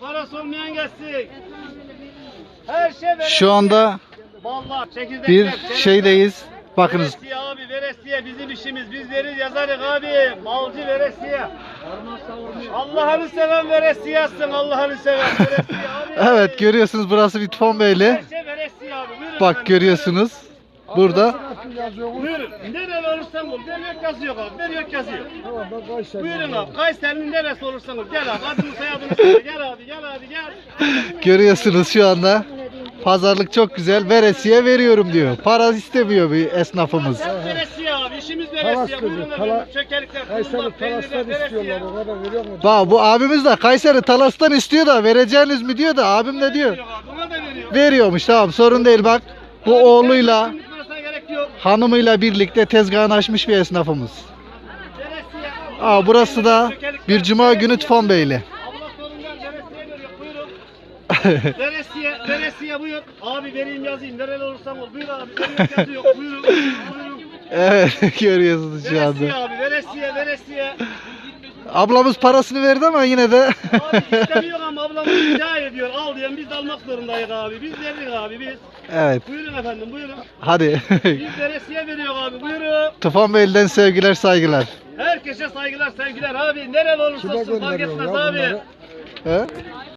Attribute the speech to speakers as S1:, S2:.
S1: Parası olmayan gelsin. Her şey veresiye.
S2: Şu anda
S1: Vallahi
S2: bir şeydeyiz. Bakınız
S1: Veresiye abi veresiye bizim işimiz. Biz verir yazarız abi. Malcı veresiye. Allah'ını seven veresiye yazsın. Allah'ını seven veresiye abi.
S2: evet görüyorsunuz burası bir Tufan Beyli.
S1: Her şey veresiye abi. Buyurun
S2: Bak
S1: efendim,
S2: görüyorsunuz. Burada
S1: Buyurun. Nereli olursan ol. Yok yazıyor abi. Ben yok yazıyor. Buyurun abi. Kayseri'nin neresi olursan ol. Gel abi. Adını soyadını söyle. Gel abi. Gel abi. Gel.
S2: görüyorsunuz şu anda. Pazarlık çok güzel. Veresiye veriyorum diyor. Para istemiyor bir esnafımız.
S1: Hep veresiye abi. İşimiz
S3: Talas
S1: veresiye.
S3: kızı,
S1: Buyurun
S3: tala-
S1: efendim. Çökelikler, tulumlar,
S3: Kayseri
S1: peynirler
S3: talastan
S1: veresiye.
S3: istiyorlar o kadar veriyor mu?
S2: Bak bu abimiz de Kayseri Talas'tan istiyor da vereceğiniz mi diyor da abim de diyor.
S1: Veriyor abi. Buna da veriyor.
S2: Veriyormuş tamam sorun değil bak. Bu oğluyla hanımıyla birlikte tezgahını açmış bir esnafımız. Aa, burası da bir cuma günü Tufan Beyli.
S1: Abla sorunlar veresiye veriyor. Buyurun. veresiye, veresiye buyur. Abi vereyim yazayım. Nereli olursan ol. Buyur abi. Veriyor yazıyor. Buyurun. Buyurun.
S2: Evet görüyorsunuz şu anda.
S1: abi. Veresiye, veresiye.
S2: Ablamız parasını verdi ama yine de
S1: Abi istemiyor ama ablamız rica ediyor. Al diyen biz de almak zorundayız abi. Biz verdik abi biz.
S2: evet
S1: Buyurun efendim buyurun.
S2: hadi.
S1: Biz veresiye veriyor abi buyurun.
S2: Tufan Beyli'den sevgiler saygılar.
S1: Herkese saygılar sevgiler abi. Nereli olursa olsun fark etmez abi.
S2: He?